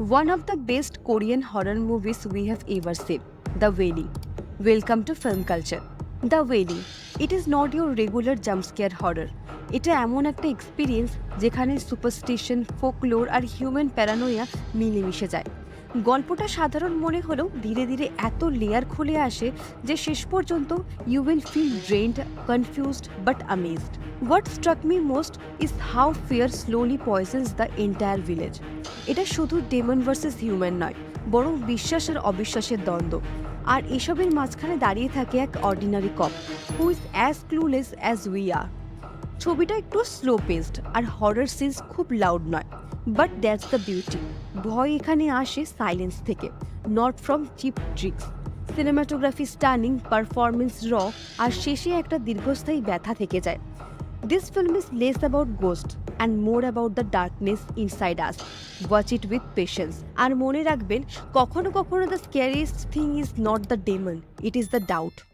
One of the best Korean horror movies we have ever seen, The Wailing. Welcome to film culture. Wailing. It is not your regular jump scare horror. এটা এমন একটা experience যেখানে superstition folklore আর human paranoia মিলেমিশে যায় গল্পটা সাধারণ মনে হলেও ধীরে ধীরে এত লেয়ার খুলে আসে যে শেষ পর্যন্ত you will feel drained confused but amazed what struck me most is how fear slowly poisons the entire village এটা শুধু ডেমন ভার্সেস হিউম্যান নয়, বরং বিশ্বাস আর অবিশ্বাসের দ্বন্দ্ব। আর এসবের মাঝখানে দাঁড়িয়ে থাকে এক ordinary cop who is as clueless as we are ছবিটা একটু স্লো পেসড আর হরর সিনস খুব লাউড নয়। বাট দ্যাটস দ্য বিউটি ভয় এখানে আসে সাইলেন্স থেকে not from cheap tricks cinematography stunning performance র আর শেষে একটা দীর্ঘস্থায়ী ব্যথা থেকে যায়। This film is less about ghost and more about the darkness inside us watch it with patience আর মনে রাখবেন, কখনো কখনো the scariest thing is not the demon it is the doubt